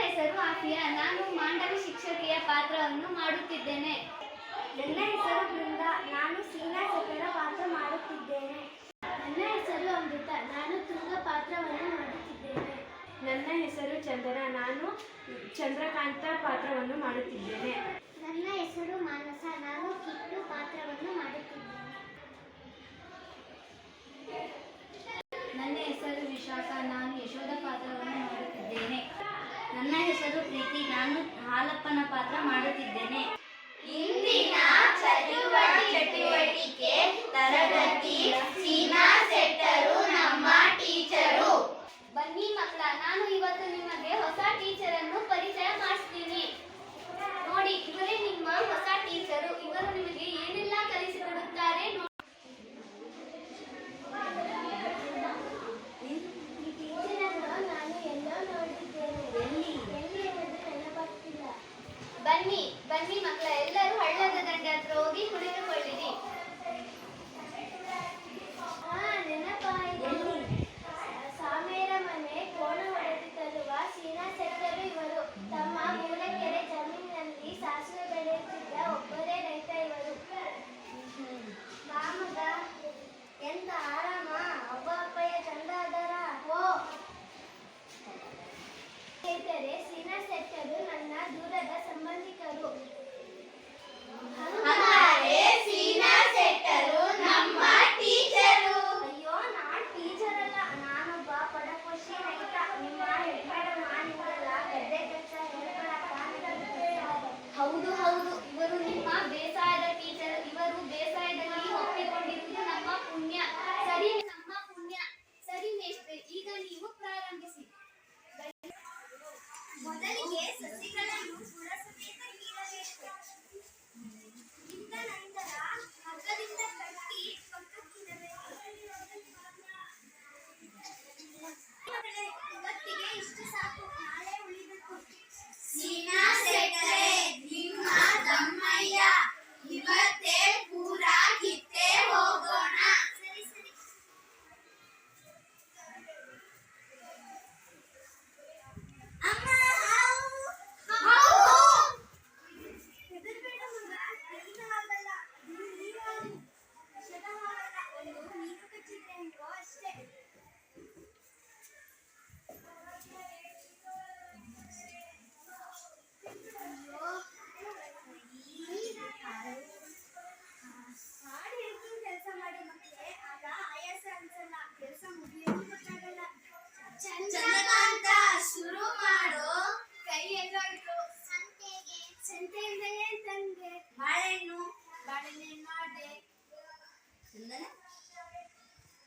ಸೂರ್ಯ ನಾನು ಮಾಂಡವಿ ಶಿಕ್ಷಕಿಯ ಪಾತ್ರವನ್ನು ಮಾಡುತ್ತಿದ್ದೇನೆ. ನನ್ನ ಹೆಸರು ಬೃಂದ ನಾನು ಸೀನಾ ಸಕರ ಪಾತ್ರ ಮಾಡುತ್ತಿದ್ದೇನೆ. ನನ್ನ ಹೆಸರು ಅಮೃತ ನಾನು ತುಂಗ ಪಾತ್ರವನ್ನು ಮಾಡುತ್ತಿದ್ದೇನೆ. ನನ್ನ ಹೆಸರು ಚಂದನ ನಾನು ಚಂದ್ರಕಾಂತ ಪಾತ್ರವನ್ನು ಮಾಡುತ್ತಿದ್ದೇನೆ. ನನ್ನ ಹೆಸರು ಮಾನಸ ನಾನು ಕಿಟ್ಟು ಪಾತ್ರವನ್ನು ಮಾಡುತ್ತಿದ್ದೇನೆ. ನನ್ನ ಹೆಸರು ವಿಶಾಖ ನಾನು ಯಶೋಧ ಪಾತ್ರವನ್ನು ಮಾಡುತ್ತಿದ್ದೇನೆ ನನ್ನ ಹೆಸರು ಪ್ರೀತಿ ನಾನು ಹಾಲಪ್ಪನ ಪಾತ್ರ ಮಾಡುತ್ತಿದ್ದೇನೆ. ಇಂದಿನ ಚಟುವಟಿಕೆ ತರಗತಿ ಸೀನಾ ಸೆಟ್ಟರು ನಮ್ಮ ಟೀಚರು. ಬನ್ನಿ ಮಕ್ಕಳ ನಾನು ಇವತ್ತು ನಿಮಗೆ ಹೊಸ ಟೀಚರ್ ಅನ್ನು ಪರಿಚಯ ಮಾಡಿಸ್ತೀನಿ. ನೋಡಿ ಇವರೇ ನಿಮ್ಮ ಹೊಸ ಟೀಚರು. ಇವರು ನಿಮಗೆ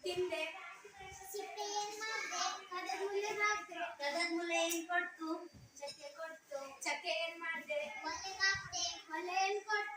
ತಿಂದೆ. ಸಿಪ್ಪೆ ಏನ್ ಮಾಡ್ದೆ ಕದದ ಮುಲ್ಲೆ ಹಾಕ್ದೆ ಕದದ ಮುಲೆ ಏನ್ ಕೊಡ್ತು? ಚಕ್ಕೆ ಕೊಡ್ತು. ಚಕ್ಕೆ ಏನ್ ಮಾಡ್ದೆ? ಒಲೆ ಹಾಕ್ದೆ ಒಲೆ ಏನ್ ಕೊಡ್ತು?